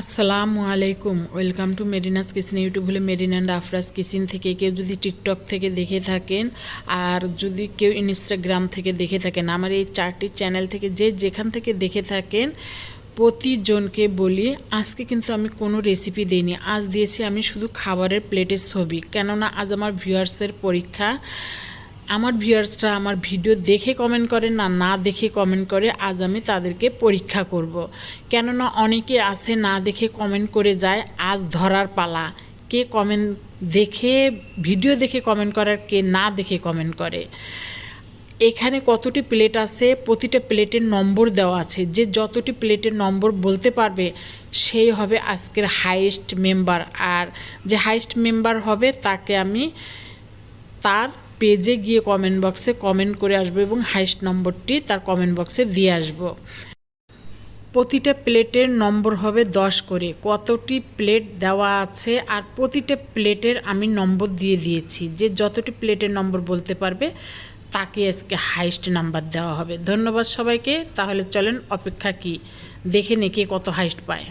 আসসালামু আলাইকুম। Welcome to Marina's kitchen, YouTube হলে মেরিন অ্যান্ড আফরাস কিচেন থেকে কেউ যদি টিকটক থেকে দেখে থাকেন আর যদি কেউ ইনস্টাগ্রাম থেকে দেখে থাকেন, আমার এই চারটি চ্যানেল থেকে যে যেখান থেকে দেখে থাকেন, প্রতিজনকে বলি, আজকে কিন্তু আমি কোনো রেসিপি দিইনি। আজ দিয়েছি আমি শুধু খাবারের প্লেটের ছবি। কেননা আজ আমার ভিউয়ার্সের পরীক্ষা। আমার ভিউয়ার্সরা আমার ভিডিও দেখে কমেন্ট করে না না দেখে কমেন্ট করে, আজ আমি তাদেরকে পরীক্ষা করব। কেননা অনেকে আছে না দেখে কমেন্ট করে যায়, আজ ধরার পালা। কে কমেন্ট দেখে, ভিডিও দেখে কমেন্ট করার কে না দেখে কমেন্ট করে। এখানে কতটি প্লেট আছে, প্রতিটা প্লেটের নম্বর দেওয়া আছে। যে যতটি প্লেটের নম্বর বলতে পারবে সেই হবে আজকের হাইয়েস্ট মেম্বার আর যে হাইয়েস্ট মেম্বার হবে, তাকে আমি তার পেজে গিয়ে কমেন্ট বক্সে কমেন্ট করে আসব এবং হাইস্ট নম্বরটি তার কমেন্ট বক্সে দিয়ে আসব। প্রতিটা প্লেটের নম্বর হবে দশ করে। কতটি প্লেট দেওয়া আছে আর প্রতিটা প্লেটের আমি নম্বর দিয়ে দিয়েছি। যে যতটি প্লেটের নম্বর বলতে পারবে, তাকে আজকে হাইস্ট নাম্বার দেওয়া হবে। ধন্যবাদ সবাইকে। তাহলে চলেন অপেক্ষা কি দেখে নে কে কত হাইস্ট পায়।